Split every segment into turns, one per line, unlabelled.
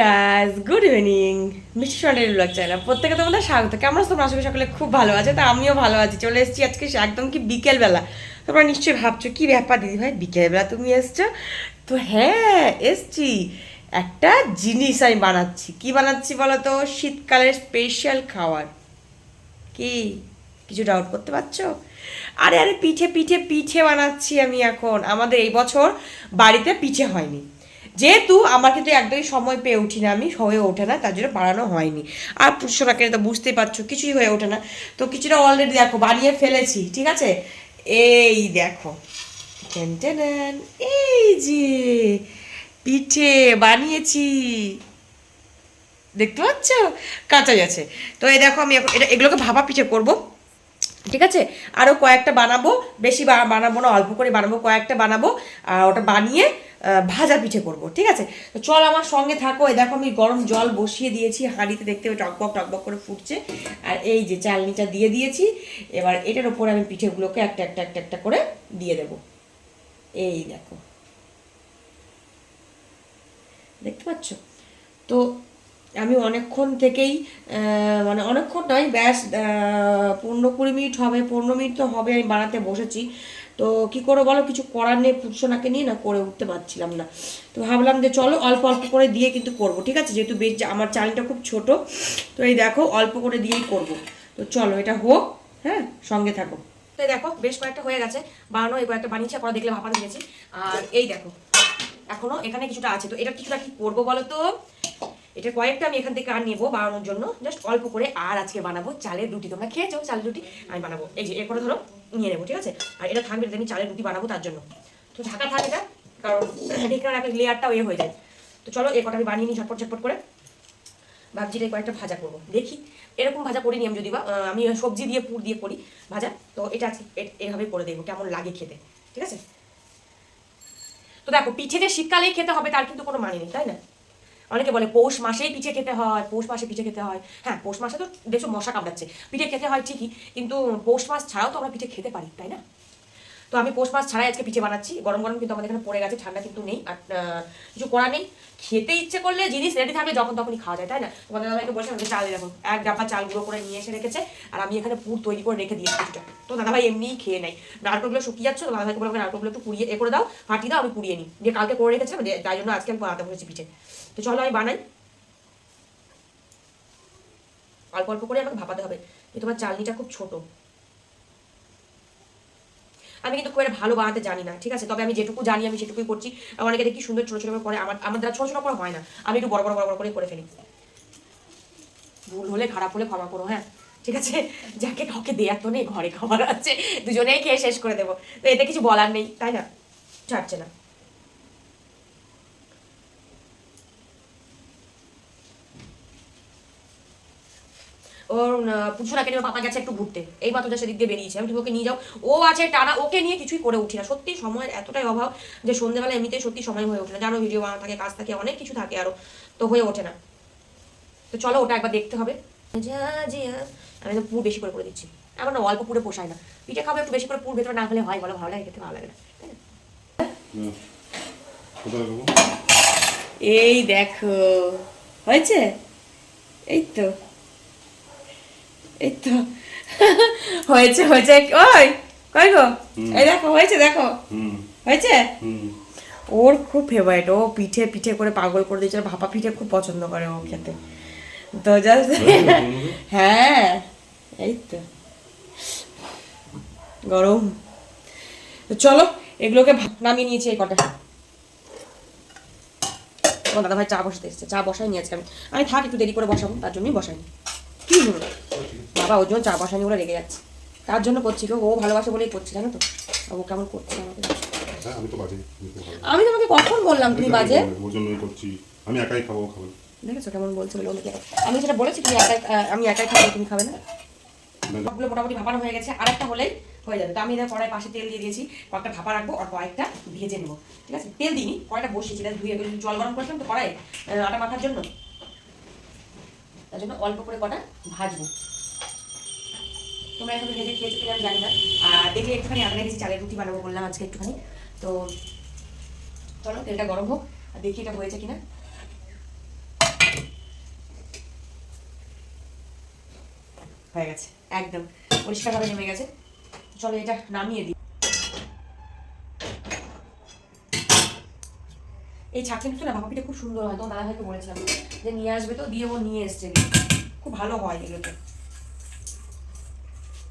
Guys good evening মিষ্টি সন্ডের blog channel প্রত্যেকে তোমাদের স্বাগত। কেমন তোমরা? আসলে সকলে খুব ভালো আছে। তা আমিও ভালো আছি। চলে এসেছি আজকে একদম কি বিকেলবেলা। তোমরা নিশ্চয়ই ভাবছ, কি ব্যাপার দিদি ভাই? বিকেলবেলা তুমি এসছো? তো হ্যাঁ এসছি। একটা জিনিস আমি বানাচ্ছি। কি বানাচ্ছি বলো তো শীতকালের স্পেশাল খাওয়ার। কি? কিছু ডাউট করতে পারছ? আরে আরে, পিঠে পিঠে পিঠে বানাচ্ছি আমি এখন। আমাদের এই বছর বাড়িতে পিঠে হয়নি। যেহেতু আমার কিন্তু একদমই সময় পেয়ে উঠি না আমি, হয়ে ওঠে না, তার জন্য বানানো হয়নি। আর পুরুষরাকে তো বুঝতেই পারছ, কিছুই হয়ে ওঠে না। তো কিছুটা অলরেডি দেখো, বানিয়ে ফেলেছি, ঠিক আছে? এই দেখো এই যে পিঠে বানিয়েছি। দেখতে পাচ্ছ? কাঁচাই আছে। তো এই দেখো, আমি এটা, এগুলোকে ভাপা পিঠে করব, ঠিক আছে? আরও কয়েকটা বানাবো, বেশি বানাবো না, অল্প করে বানাবো, কয়েকটা বানাবো, আর ওটা বানিয়ে ভাজা পিঠে করব, ঠিক আছে? তো চল আমার সঙ্গে থাকো। এই দেখো আমি গরম জল বসিয়ে দিয়েছি, হাঁড়িতে দেখতে হবে টকবক টকবক করে ফুটছে। আর এই যে চালনিটা দিয়ে দিয়েছি, এবার এটার উপরে আমি পিঠেগুলোকে একটা একটা একটা একটা করে দিয়ে দেবো। এই দেখো। দেখতে পাচ্ছ? তো আমি অনেকক্ষণ থেকেই মানে অনেকক্ষণ নয়, ব্যাস পনেরো কুড়ি মিনিট হবে, পনেরো মিনিট তো হবে, আমি বানাতে বসেছি। তো কি করে বলো? কিছু করার নেই পুরুষনাকে নিয়ে না করে উঠতে পারছিলাম না। তো ভাবলাম যে চলো অল্প অল্প করে দিয়ে কিন্তু করব, ঠিক আছে? যেহেতু বেশ আমার চালটা খুব ছোট, তো এই দেখো অল্প করে দিয়েই করব। তো চলো এটা হোক হ্যাঁ? সঙ্গে থাকো। তো দেখো বেশ কয়েকটা হয়ে গেছে, বানানো এই কয়েকটা বানিয়েছি পরে দেখলে ভাপাতে দিয়েছি আর এই দেখো, এখনও এখানে কিছুটা আছে। তো এটা কিছুটা কি করব বলো তো? এটা কয়েকটা আমি এখান থেকে আর নেব বানানোর জন্য। জাস্ট অল্প করে আর আজকে বানাবো। চালের রুটি তোমরা খেয়েছো, চালের রুটি আমি বানাবো। এই যে এর করে ধরো নিয়ে নেব, ঠিক আছে? আর এটা থাকবে আমি চালের রুটি বানাবো তার জন্য। তো ঢাকা থাক এটা, কারণ ঢেকে রাখলে লেয়ারটাও এ হয়ে যায়। তো চলো, এ কটা আমি বানিয়ে নিই ঝটপট ঝটপট করে। ভাবছি এটা কয়েকটা ভাজা করব। দেখি, এরকম ভাজা করিনি আমি যদি বা আমি সবজি দিয়ে, পুর দিয়ে করি ভাজা, তো এটা আজকে এভাবে করে দেখব কেমন লাগে খেতে, ঠিক আছে? তো দেখো, পিঠে যে শীতকালেই খেতে হবে তার কিন্তু কোনো মানে নেই, তাই না? অনেকে বলে পৌষ মাসেই পিঠে খেতে হয়, পৌষ মাসে পিঠে খেতে হয়। হ্যাঁ পৌষ মাসে তো দেখছ মশা কামড়াচ্ছে। পিঠে খেতে হয় ঠিকই, কিন্তু পৌষ মাস ছাড়াও তো আমরা পিঠে খেতে পারি, তাই না? তো আমি পৌষ মাস ছাড়াই আজকে পিঠে বানাচ্ছি। গরম গরম কিন্তু আমাদের এখানে পড়ে গেছে, ঠান্ডা কিন্তু নেই। আর কিছু করা নেই। খেতে ইচ্ছে করলে জিনিস রেডি থাকলে যখন তখনই খাওয়া যায়, তাই না? তোমাদের দাদা একটু বলছিলাম যে চাল দেখো, এক ডাব্বা চাল গুঁড়ো করে নিয়ে এসে রেখেছে। আর আমি এখানে পুর তৈরি করে রেখে দিয়েছি কিছুটা। তো দাদাভাই এমনিই খেয়ে নেয়। নারকেলগুলো শুকিয়ে যাচ্ছে, তো দাদাভাইকে বলব নারকেলগুলো একটু পুড়িয়ে, এ করে দাও, ফাটিয়ে দাও, আমি পুড়িয়ে নিই। দিয়ে কালকে করে রেখেছিলাম তাই জন্য আজকে আমি বানাতে বসেছি পিঠে। তো চলো আমি বানাই। অল্প অল্প করে আমাকে ভাপাতে হবে। এই তোমার চালনিটা খুব ছোট। আমি কিন্তু খুব একটা ভালো বানাতে জানি না, ঠিক আছে? তবে আমি যেটুকু জানি, আমি সেটুকুই করছি। অনেকে দেখি সুন্দর ছোট ছোট করে আমার আমার দ্বারা ছোট ছোট করে হয় না। আমি একটু বড় বড় বড় বড় করে করে ফেলি। ভুল হলে, খারাপ হলে ক্ষমা করো হ্যাঁ? ঠিক আছে? যাকে কাউকে দেয়ার তো নেই, ঘরে খাবার আছে, দুজনেই খেয়ে শেষ করে দেবো। তো এতে কিছু বলার নেই, তাই না? ছাড়ছে না। ওর পুজোটাকে নিয়ে পাপা গেছে একটু ঘুরতে। এই মাত্র যা সেদিক দিয়ে বেরিয়েছে। আমি তুমি ওকে নিয়ে যাও। ও আছে টানা ওকে নিয়ে কিছুই করে উঠি না। সত্যি সময়ের এতটাই অভাব যে সন্ধ্যেবেলা এমনিতেই সত্যি সময় হয়ে ওঠে না। জানো ভিডিও বানানো থাকে কাজ থাকে অনেক কিছু থাকে আরও। তো হয়ে ওঠে না। তো চলো ওটা একবার দেখতে হবে। আমি তো পুর বেশি করে করে দিচ্ছি। আমার না অল্প পুরে পোষায় না। পিঠে খাবে একটু বেশি করে পুর ভেতরে না হলে হয় বলো ভালো লাগে খেতে ভালো লাগে না? এই দেখো। হয়েছে? এই তো। এই তো হয়েছে হয়েছে। ওই কই গো? এই দেখো হয়েছে দেখো। হয়েছে? ওর খুব ফেভারিট ও পিঠে পিঠে করে পাগল করে দিয়েছে। ভাপা পিঠে খুব পছন্দ করে ও খেতে। তো জাস্ট হ্যাঁ এই তো গরম চলো এগুলোকে নামিয়ে নিয়েছি এই কটা। ও দাদা ভাই চা বসাতে এসেছে। চা বসাই নিয়ে আজকে আমি। আমি থাক একটু দেরি করে বসাবো তার জন্যই বসাইনি। কি হলো? বাবা ওর জন্য চা বসানি বলে রেগে যাচ্ছে। তার জন্য করছিল ও ভালোবাসে বলেই করছে জানো তো? ও কেমন করছে আমাকে?
হ্যাঁ, আমি তো বাজে
তোমাকে কখন বললাম তুমি বাজে?
ওর জন্যই করছি। আমি একাই খাব খাবে
দেখেছ কেমন বলছে বলে আমি যেটা বলেছি তুমি একাই আমি একাই খাব তুমি খাবে না? সবগুলো মোটামুটি ভাপানো হয়ে গেছে আর একটা হলেই হয়ে যাবে। তো আমি এদের কড়াই পাশে তেল দিয়ে দিয়েছি কয়েকটা ভাপা রাখব আর কয়েকটা ভেজে নেব। ঠিক আছে? তেল দিইনি কড়াইটা বসিয়েছি তাই ধুয়ে জল গরম করেছিলাম তো কড়াই আটা মাখার জন্য। তার জন্য অল্প করে কটা ভাজবো। তোমরা এখন ভেজে খেয়েছো কিনা আমি জানি না। আর দেখি একটুখানি আগে রেখেছি চালের রুটি বানাবো বললাম আজকে একটুখানি। তো চলো, তেলটা গরম হোক, আর দেখি এটা হয়েছে কিনা। হয়ে গেছে, একদম। পরিষ্কারভাবে নেমে গেছে। চলো এটা নামিয়ে দিই। এই ছাঁকনি কিন্তু না ভাপাপিটা খুব সুন্দর হয় তো দাদা ভাইকে বলেছিলাম যে নিয়ে আসবে তো, দিয়ে ও নিয়ে এসছে। খুব ভালো হয় এগুলোতে।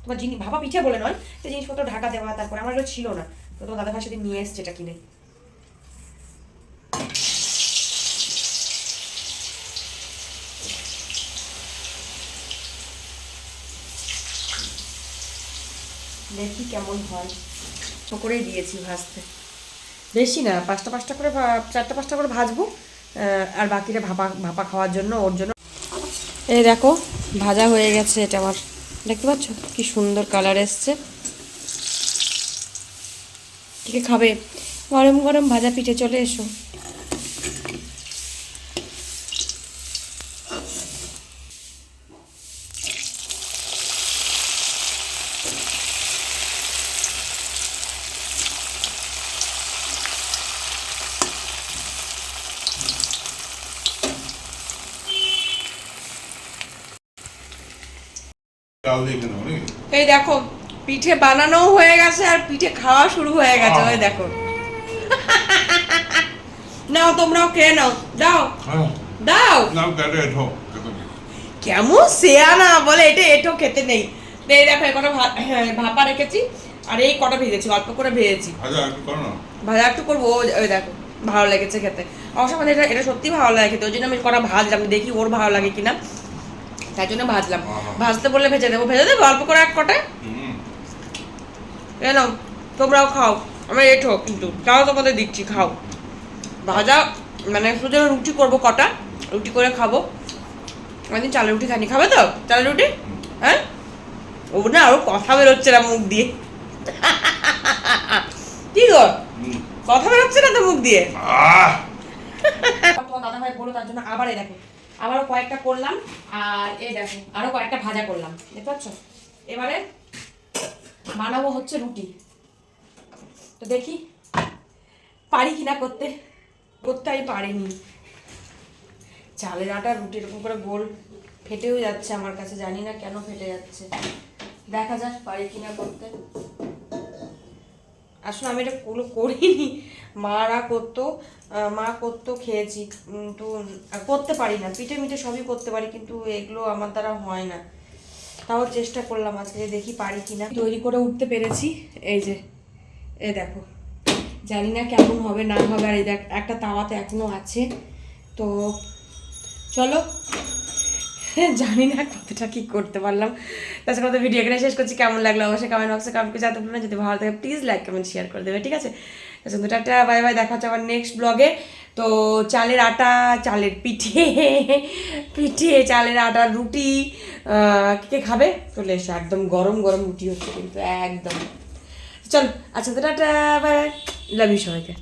তোমার জিনিস ভাপা পিঠে বলে নয় যে জিনিসপত্র ঢাকা দেওয়া, তারপরে আমার এগুলো ছিল না। তো তোমার দাদা ভাই সেদিন নিয়ে এসছে এটা কিনে। দেখি কেমন হয়। তো করেই দিয়েছি ভাজতে। বেশি না, পাঁচটা পাঁচটা করে চারটা পাঁচটা করে ভাজবো আর বাকিটা ভাপা ভাপা খাওয়ার জন্য, ওর জন্য। এই দেখো, ভাজা হয়ে গেছে এটা আমার। দেখতে পাচ্ছ? কি সুন্দর কালার এসছে। ঠিক খাবে? গরম গরম ভাজা পিঠে চলে এসো। এই দেখো পিঠে বানানো হয়ে গেছে আর পিঠে খাওয়া শুরু হয়ে গেছে ওই দেখো। নাও তোমরাও খেয়ে নাও দাও।
হ্যাঁ।
দাও। কেমন সেয়ানা বলে এটা এটো খেতে নেই। এই দেখো এই কটা হ্যাঁ, ভাপা রেখেছি আর এই কটা ভেজেছি অল্প করে ভেজেছি।
না।
ভাজা একটু করব ওই- ওই দেখো ভালো লেগেছে খেতে। অবশ্য আমাদের এটা এটা সত্যি ভালো লাগে খেতে ওই জন্য আমি কটা ভাজলাম দেখি ওর ভালো লাগে কিনা। তাই জন্য ভাজলাম। ভাজতে বললে ভেজে দেবো ভেজে দেবো অল্প করে এক কটা। কেন তোমরাও খাও। আমি এঠো কিন্তু তাও তোমাদের দিচ্ছি খাও। ভাজা মানে শুধু রুটি করব কটা রুটি করে খাব। আমি চালের রুটি খানি খাবে তো? চালের রুটি? হ্যাঁ? ও না আরও কথা বেরোচ্ছে না মুখ দিয়ে। কি গো? কথা বেরোচ্ছে না তো মুখ দিয়ে? দাদা ভাই বলো তার জন্য আবার দেখো। আবারও কয়েকটা করলাম, আর এই দেখো আরও কয়েকটা ভাজা করলাম, দেখতে পাচ্ছ? এবারে বানাবো হচ্ছে রুটি। তো দেখি পারি কিনা করতে করতে আমি পারিনি। চালের আটা রুটি এরকম করে গোল ফেটেও যাচ্ছে আমার কাছে, জানি না কেন ফেটে যাচ্ছে। দেখা যাক পারি কিনা করতে। আসলে আমি এটা কোনো করিনি। মারা করতো মা করতো, খেয়েছি। কিন্তু করতে পারি না। পিঠে মিঠে সবই করতে পারি, কিন্তু এগুলো আমার দ্বারা হয় না। তাও চেষ্টা করলাম আজকে দেখি পারি কি না তৈরি করে উঠতে পেরেছি। এই যে, এ দেখো। জানি না কেমন হবে, না হবে। আর এই দেখ, একটা তাওয়াতে এখনও আছে। তো চলো জানি না কতটা কি করতে পারলাম। তাছাড়া তো ভিডিও এখানে শেষ করছি। কেমন লাগল অবশ্যই কমেন্ট বক্সে কমেন্ট করে জানতে ভুলো না। যদি ভালো থাকে প্লিজ লাইক কমেন্ট শেয়ার করে দেবে, ঠিক আছে? তো টাটা বাই বাই দেখা হচ্ছে আবার নেক্সট ব্লগে তো চালের আটা, চালের পিঠে পিঠে, চালের আটার রুটি কে খাবে? চলে এসো, একদম গরম গরম রুটি হচ্ছে কিন্তু একদম। চল আচ্ছা তো টাটা বাই লাভ ইউ সবাইকে।